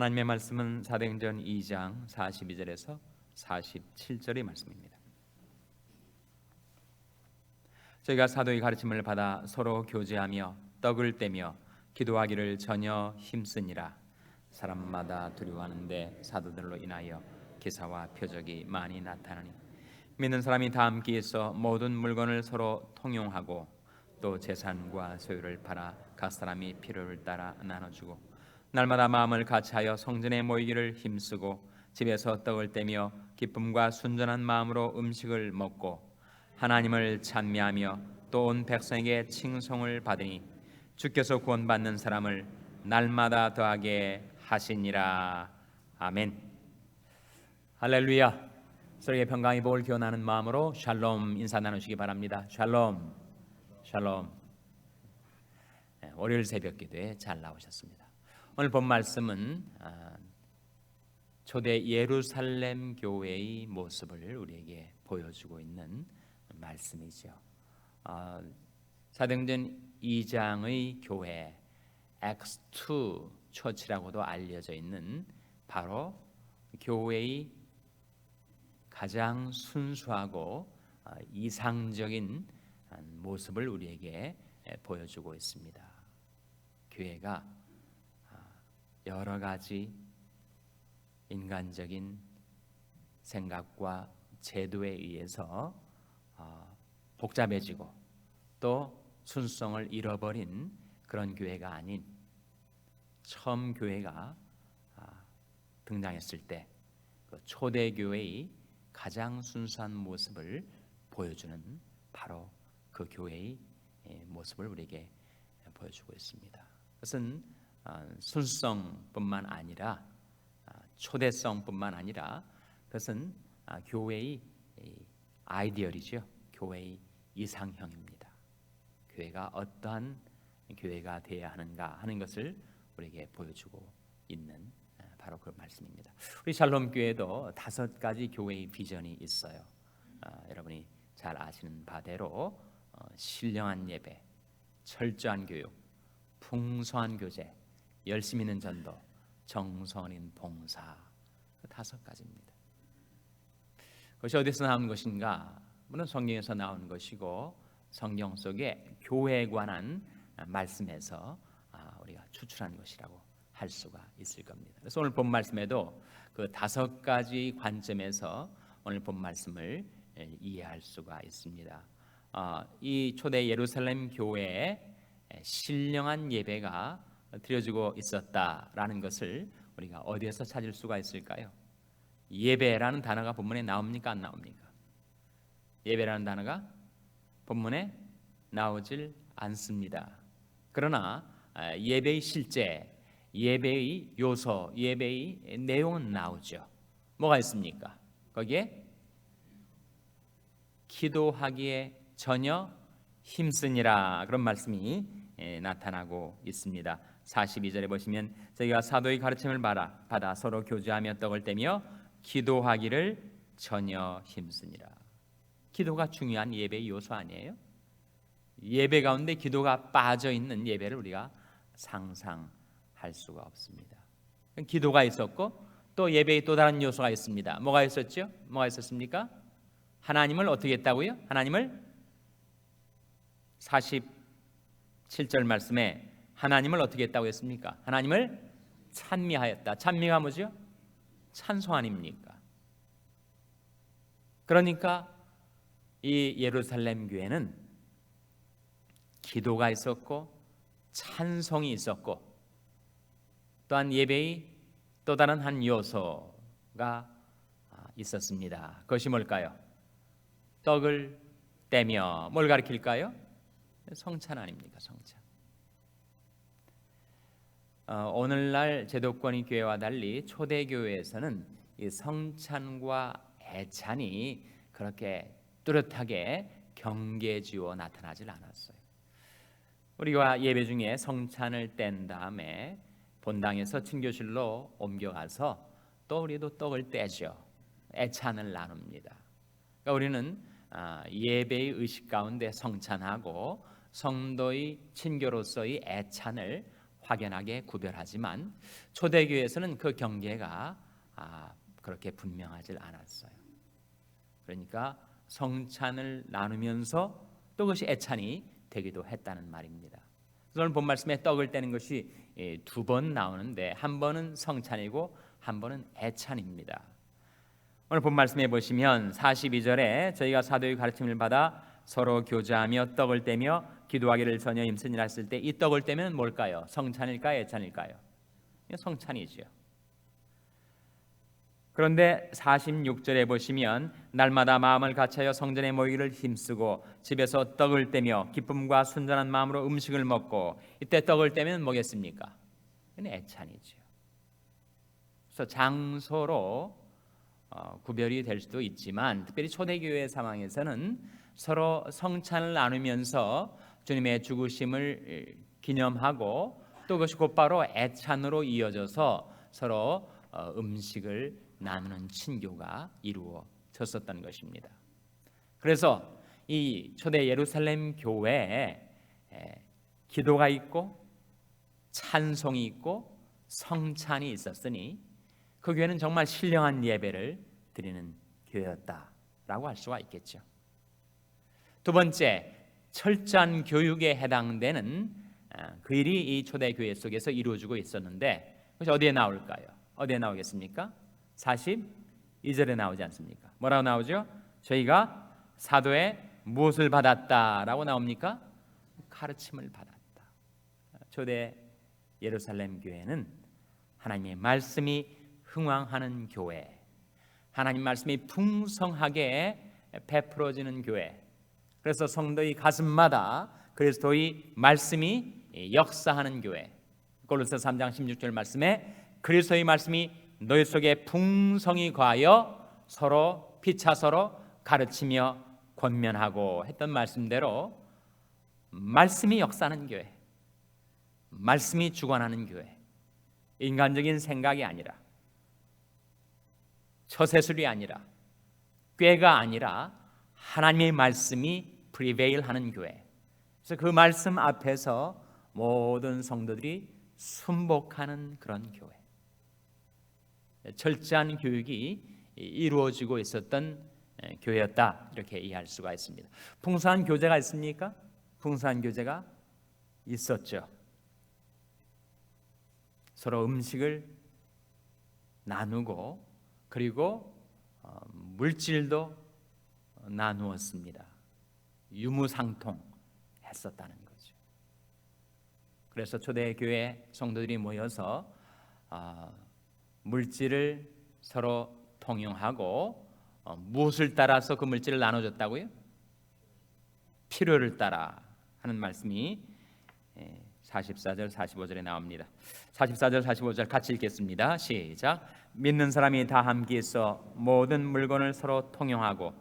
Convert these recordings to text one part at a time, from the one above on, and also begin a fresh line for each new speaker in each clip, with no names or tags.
하나님의 말씀은 사도행전 2장 42절에서 47절의 말씀입니다. 저희가 사도의 가르침을 받아 서로 교제하며 떡을 떼며 기도하기를 전혀 힘쓰니라 사람마다 두려워하는데 사도들로 인하여 기사와 표적이 많이 나타나니 믿는 사람이 다 함께 있어 모든 물건을 서로 통용하고 또 재산과 소유를 팔아 각 사람이 필요를 따라 나눠주고 날마다 마음을 같이하여 성전에 모이기를 힘쓰고 집에서 떡을 떼며 기쁨과 순전한 마음으로 음식을 먹고 하나님을 찬미하며 또 온 백성에게 칭송을 받으니 주께서 구원받는 사람을 날마다 더하게 하시니라. 아멘. 할렐루야. 서로의 평강의 복을 기원하는 마음으로 샬롬 인사 나누시기 바랍니다. 샬롬. 샬롬. 네, 월요일 새벽 기도에 잘 나오셨습니다 오늘 본 말씀은 아, 초대 예루살렘 교회의 모습을 우리에게 보여주고 있는 말씀이죠. 어, 사도행전 2장의 교회 X2 처치라고도 알려져 있는 바로 교회의 가장 순수하고 어, 이상적인 모습을 우리에게 보여주고 있습니다. 교회가 어, 여러 가지 인간적인 생각과 제도에 의해서 어, 복잡해지고 또 순수성을 잃어버린 그런 교회가 아닌 처음 교회가 아, 등장했을 때그 초대 교회의 가장 순수한 모습을 보여주는 바로 그 교회의 예, 모습을 우리에게 보여주고 있습니다. 그것은 어, 순수성뿐만 아니라 아, 초대성뿐만 아니라 그것은 아, 교회의 아이디얼이죠. 교회의 이상형입니다. 교회가 어떠한 교회가 되어야 하는가 하는 것을 우리에게 보여주고 있는 바로 그 말씀입니다. 우리 샬롬 교회도 다섯 가지 교회의 비전이 있어요. 아, 여러분이 잘 아시는 바대로 어, 신령한 예배, 철저한 교육, 풍성한 교제, 열심 있는 전도, 정성인 봉사 그 다섯 가지입니다. 그것이 어디서 나온 것인가? 물론 성경에서 나온 것이고 성경 속에 교회에 관한 말씀에서 아, 우리가 추출한 것이라고 할 수가 있을 겁니다. 그래서 오늘 본 말씀에도 그 다섯 가지 관점에서 오늘 본 말씀을 이해할 수가 있습니다. 아, 이 초대 예루살렘 교회에 신령한 예배가 드려지고 있었다라는 것을 우리가 어디에서 찾을 수가 있을까요? 예배라는 단어가 본문에 나옵니까 안 나옵니까? 예배라는 단어가 본문에 나오질 않습니다. 그러나 아, 예배의 실제, 예배의 요소, 예배의 내용은 나오죠. 뭐가 있습니까? 거기에 기도하기에 전혀 힘쓰니라 그런 말씀이 예, 나타나고 있습니다. 42절에 보시면 저희가 사도의 가르침을 받아 서로 교제하며 떡을 떼며 기도하기를 전혀 힘쓰니라. 기도가 중요한 예배의 요소 아니에요? 예배 가운데 기도가 빠져 있는 예배를 우리가 상상할 수가 없습니다. 기도가 있었고 또 예배의 또 다른 요소가 있습니다. 뭐가 있었죠? 뭐가 있었습니까? 하나님을 어떻게 했다고요? 하나님을 47절 말씀에 하나님을 어떻게 했다고 했습니까? 하나님을 찬미하였다. 찬미가 뭐죠? 찬송 아닙니까? 그러니까 이 예루살렘 교회는 기도가 있었고 찬송이 있었고 또한 예배의 또 다른 한 요소가 있었습니다. 그것이 뭘까요? 떡을 떼며 뭘 가리킬까요? 성찬 아닙니까? 성찬. 어, 오늘날 제도권의 교회와 달리 초대 교회에서는 이 성찬과 애찬이 그렇게 뚜렷하게 경계지어 나타나질 않았어요. 우리가 예배 중에 성찬을 뗀 다음에 본당에서 친교실로 옮겨가서 또 우리도 떡을 떼죠. 애찬을 나눕니다. 그러니까 우리는 아, 예배의 의식 가운데 성찬하고 성도의 친교로서의 애찬을 확연하게 구별하지만 초대교회에서는 그 경계가 아, 그렇게 분명하지 않았어요. 그러니까 성찬을 나누면서 또 그것이 애찬이 되기도 했다는 말입니다. 오늘 본 말씀에 떡을 떼는 것이 예, 두번 나오는데 한 번은 성찬이고 한 번은 애찬입니다. 오늘 본 말씀에 보시면 42절에 저희가 사도의 가르침을 받아 서로 교제하며 떡을 떼며 기도하기를 전혀 힘쓰니라 했을 때 이 떡을 떼면 뭘까요? 성찬일까요? 애찬일까요? 성찬이지요. 그런데 46절에 보시면 날마다 마음을 같이하여 성전에 모이기를 힘쓰고 집에서 떡을 떼며 기쁨과 순전한 마음으로 음식을 먹고 이때 떡을 떼면 뭐겠습니까? 애찬이지요. 그래서 장소로 어, 구별이 될 수도 있지만 특별히 초대교회 상황에서는 서로 성찬을 나누면서 주님의 죽으심을 기념하고 또 그것이 곧바로 애찬으로 이어져서 서로 어, 음식을 나누는 친교가 이루어졌었던 것입니다. 그래서 이 초대 예루살렘 교회에 기도가 있고 찬송이 있고 성찬이 있었으니 그 교회는 정말 신령한 예배를 드리는 교회였다라고 할 수가 있겠죠. 두 번째, 철저한 교육에 해당되는 아, 그 일이 이 초대 교회 속에서 이루어지고 있었는데 그것이 어디에 나올까요? 어디에 나오겠습니까? 42절에 나오지 않습니까? 뭐라고 나오죠? 저희가 사도의 무엇을 받았다라고 나옵니까? 가르침을 받았다. 초대 예루살렘 교회는 하나님의 말씀이 흥왕하는 교회, 하나님 말씀이 풍성하게 베풀어지는 교회. 그래서 성도의 가슴마다 그리스도의 말씀이 역사하는 교회. 골로새 3장 16절 말씀에 그리스도의 말씀이 너희 속에 풍성히 과하여 서로 피차 서로 가르치며 권면하고 했던 말씀대로 말씀이 역사하는 교회, 말씀이 주관하는 교회, 인간적인 생각이 아니라 처세술이 아니라 꾀가 아니라 하나님의 말씀이 프리베일하는 교회. 그래서 그 말씀 앞에서 모든 성도들이 순복하는 그런 교회. 철저한 교육이 이루어지고 있었던 교회였다 이렇게 이해할 수가 있습니다. 풍성한 교제가 있습니까? 풍성한 교제가 있었죠. 서로 음식을 나누고 그리고 어, 물질도 나누었습니다. 유무상통 했었다는 거죠. 그래서 초대교회 성도들이 모여서 어, 물질을 서로 통용하고 어, 무엇을 따라서 그 물질을 나눠줬다고요? 필요를 따라 하는 말씀이 44절 45절에 나옵니다. 44절 45절 같이 읽겠습니다. 시작. 믿는 사람이 다 함께 있어 모든 물건을 서로 통용하고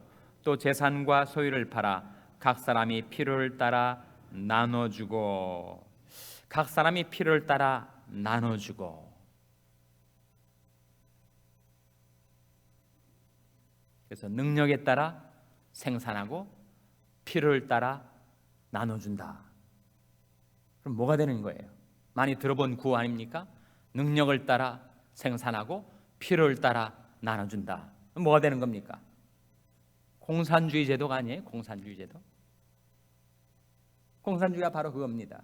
또 재산과 소유를 팔아 각 사람이 필요를 따라 나눠주고 각 사람이 필요를 따라 나눠주고 그래서 능력에 따라 생산하고 필요를 따라 나눠준다. 그럼 뭐가 되는 거예요? 많이 들어본 구호 아닙니까? 능력을 따라 생산하고 필요를 따라 나눠준다. 뭐가 되는 겁니까? 공산주의 제도가 아니에요? 공산주의 제도. 공산주의가 바로 그겁니다.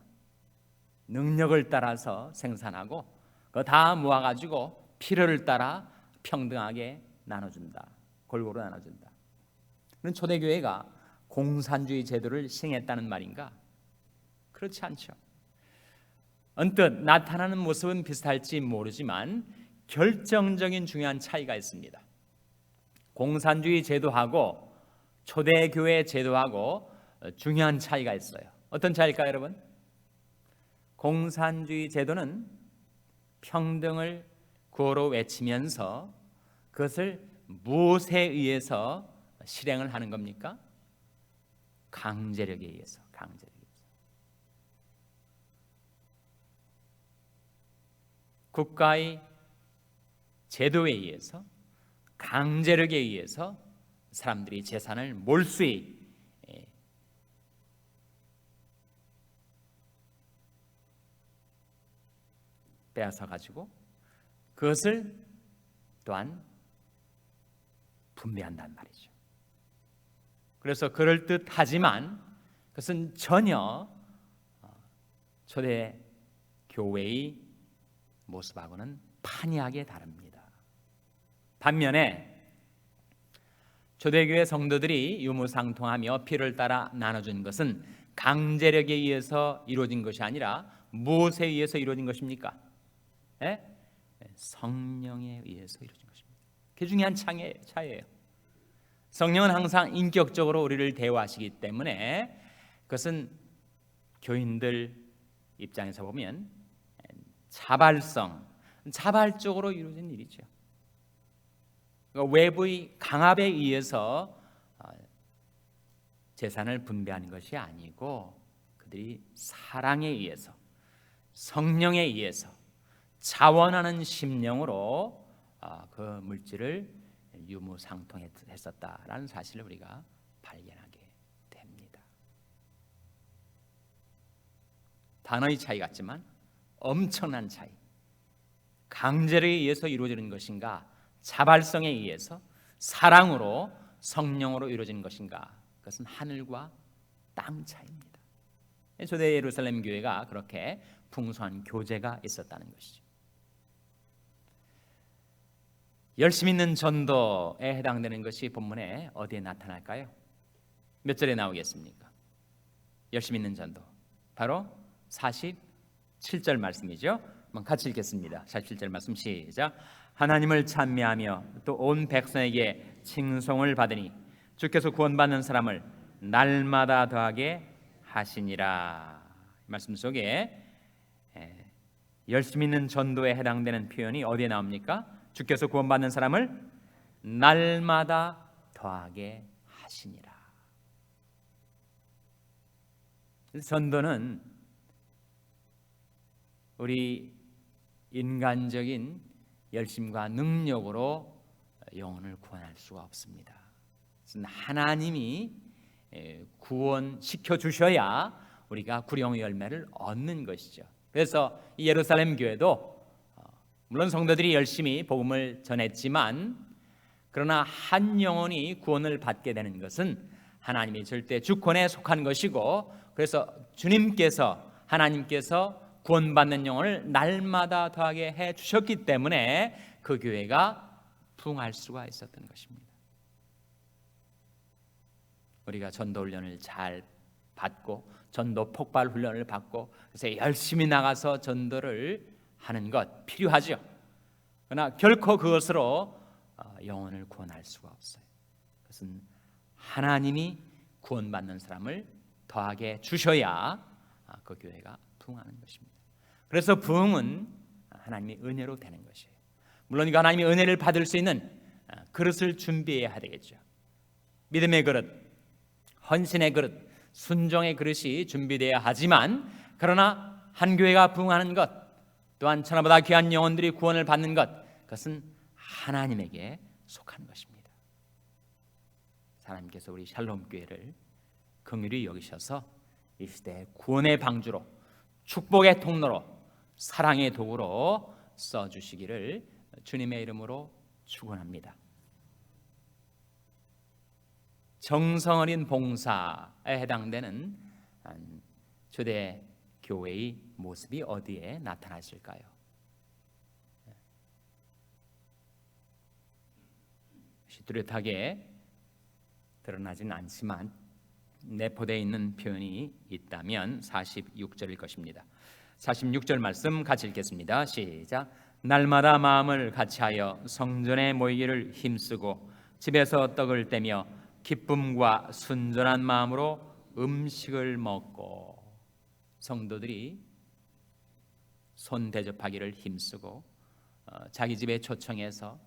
능력을 따라서 생산하고 그거 다 모아 가지고 필요를 따라 평등하게 나눠준다. 골고루 나눠준다. 그런 초대교회가 공산주의 제도를 시행했다는 말인가? 그렇지 않죠. 언뜻 나타나는 모습은 비슷할지 모르지만 결정적인 중요한 차이가 있습니다. 공산주의 제도하고 초대교회 제도하고 중요한 차이가 있어요. 어떤 차이일까요, 여러분? 공산주의 제도는 평등을 구호로 외치면서 그것을 무엇에 의해서 실행을 하는 겁니까? 강제력에 의해서, 강제력. 국가의 제도에 의해서 강제력에 의해서 사람들이 재산을 몰수히 예, 빼앗아 가지고 그것을 또한 분배한단 말이죠. 그래서 그럴 듯하지만 그것은 전혀 어, 초대 교회의 모습하고는 판이하게 다릅니다. 반면에 초대교회 성도들이 유무상통하며 피를 따라 나눠준 것은 강제력에 의해서 이루어진 것이 아니라 무엇에 의해서 이루어진 것입니까? 예? 성령에 의해서 이루어진 것입니다. 그 중요한 차이예요. 성령은 항상 인격적으로 우리를 대화하시기 때문에 그것은 교인들 입장에서 보면 자발성, 자발적으로 이루어진 일이죠. 그러니까 외부의 강압에 의해서 어, 재산을 분배하는 것이 아니고 그들이 사랑에 의해서 성령에 의해서 자원하는 심령으로 어, 그 물질을 유무상통했었다라는 사실을 우리가 발견하게 됩니다. 단어의 차이 같지만 엄청난 차이. 강제에 의해서 이루어지는 것인가, 자발성에 의해서 사랑으로 성령으로 이루어진 것인가? 그것은 하늘과 땅 차이입니다. 초대 예루살렘 교회가 그렇게 풍성한 교제가 있었다는 것이죠. 열심 있는 전도에 해당되는 것이 본문에 어디에 나타날까요? 몇 절에 나오겠습니까? 열심 있는 전도. 바로 47절 말씀이죠. 한번 같이 읽겠습니다. 47절 말씀 시작. 하나님을 찬미하며 또 온 백성에게 칭송을 받으니 주께서 구원받는 사람을 날마다 더하게 하시니라. 말씀 속에 열심 있는 전도에 해당되는 표현이 어디에 나옵니까? 주께서 구원받는 사람을 날마다 더하게 하시니라. 전도는 우리 인간적인 열심과 능력으로 영혼을 구원할 수가 없습니다. 하나님이 구원시켜 주셔야 우리가 구령의 열매를 얻는 것이죠. 그래서 예루살렘 교회도 물론 성도들이 열심히 복음을 전했지만 그러나 한 영혼이 구원을 받게 되는 것은 하나님이 절대 주권에 속한 것이고 그래서 주님께서 하나님께서 구원받는 영혼을 날마다 더하게 해 주셨기 때문에 그 교회가 부흥할 수가 있었던 것입니다. 우리가 전도 훈련을 잘 받고 전도 폭발 훈련을 받고 그래서 열심히 나가서 전도를 하는 것 필요하죠. 그러나 결코 그것으로 어, 영혼을 구원할 수가 없어요. 그것은 하나님이 구원받는 사람을 더하게 주셔야 아, 그 교회가 부흥하는 것입니다. 그래서 부흥은 하나님의 은혜로 되는 것이에요. 물론 그 하나님의 은혜를 받을 수 있는 아, 그릇을 준비해야 되겠죠. 믿음의 그릇, 헌신의 그릇, 순종의 그릇이 준비되어야 하지만 그러나 한 교회가 부흥하는 것 또한 천하보다 귀한 영혼들이 구원을 받는 것 그것은 하나님에게 속한 것입니다. 하나님께서 우리 샬롬 교회를 긍휼히 여기셔서 이 시대 구원의 방주로 축복의 통로로 사랑의 도구로 써 주시기를 주님의 이름으로 축원합니다. 정성 어린 봉사에 해당되는 초대 교회의 모습이 어디에 나타났을까요? 뚜렷하게 드러나진 않지만 내포되어 있는 표현이 있다면 46절일 것입니다. 46절 말씀 같이 읽겠습니다. 시작. 날마다 마음을 같이하여 성전에 모이기를 힘쓰고 집에서 떡을 떼며 기쁨과 순전한 마음으로 음식을 먹고 성도들이 손 대접하기를 힘쓰고 어, 자기 집에 초청해서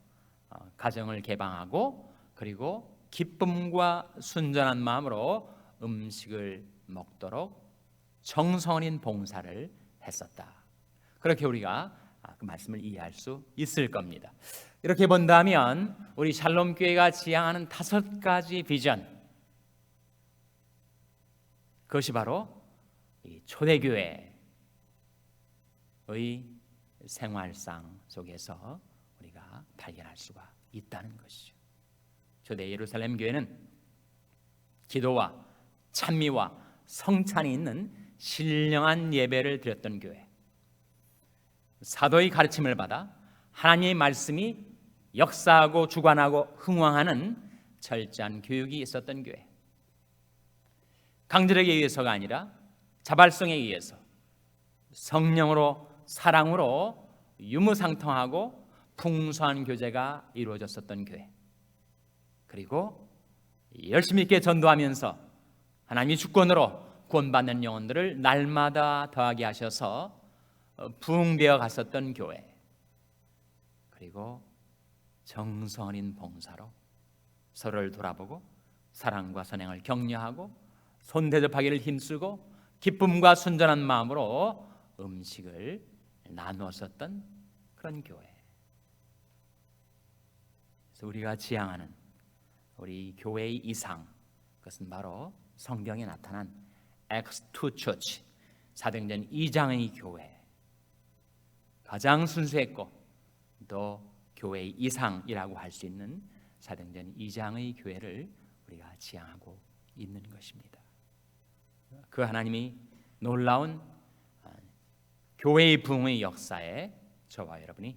어, 가정을 개방하고 그리고 기쁨과 순전한 마음으로 음식을 먹도록 정성인 봉사를 했었다. 그렇게 우리가 아, 그 말씀을 이해할 수 있을 겁니다. 이렇게 본다면 우리 샬롬 교회가 지향하는 다섯 가지 비전 그것이 바로 초대교회 의 생활상 속에서 우리가 발견할 수가 있다는 것이죠. 초대 예루살렘 교회는 기도와 찬미와 성찬이 있는 신령한 예배를 드렸던 교회. 사도의 가르침을 받아 하나님의 말씀이 역사하고 주관하고 흥왕하는 철저한 교육이 있었던 교회. 강들에게 의해서가 아니라 자발성에 의해서 성령으로 사랑으로 유무상통하고 풍성한 교제가 이루어졌었던 교회. 그리고 열심히 있게 전도하면서 하나님의 주권으로 구원받는 영혼들을 날마다 더하게 하셔서 부흥되어 갔었던 교회. 그리고 어린 봉사로 서로를 돌아보고 사랑과 선행을 격려하고 손 대접하기를 힘쓰고 기쁨과 순전한 마음으로 음식을 나누었었던 그런 교회. 그래서 우리가 지향하는 우리 교회의 이상 그것은 바로 성경에 나타난 X2 Church 사도행전 2장의 교회 가장 순수했고 또 교회의 이상이라고 할 수 있는 사도행전 2장의 교회를 우리가 지향하고 있는 것입니다. 그 하나님이 놀라운 아, 교회의 부흥의 역사에 저와 여러분이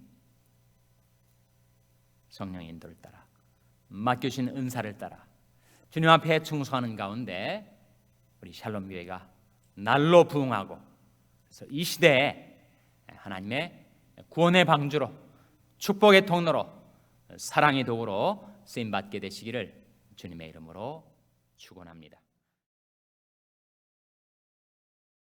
성령의 인도를 따라 맡겨주신 은사를 따라 주님 앞에 충성하는 가운데 우리 샬롬 교회가 날로 부흥하고 그래서 이 시대에 하나님의 구원의 방주로 축복의 통로로 사랑의 도구로 쓰임 받게 되시기를 주님의 이름으로 축원합니다.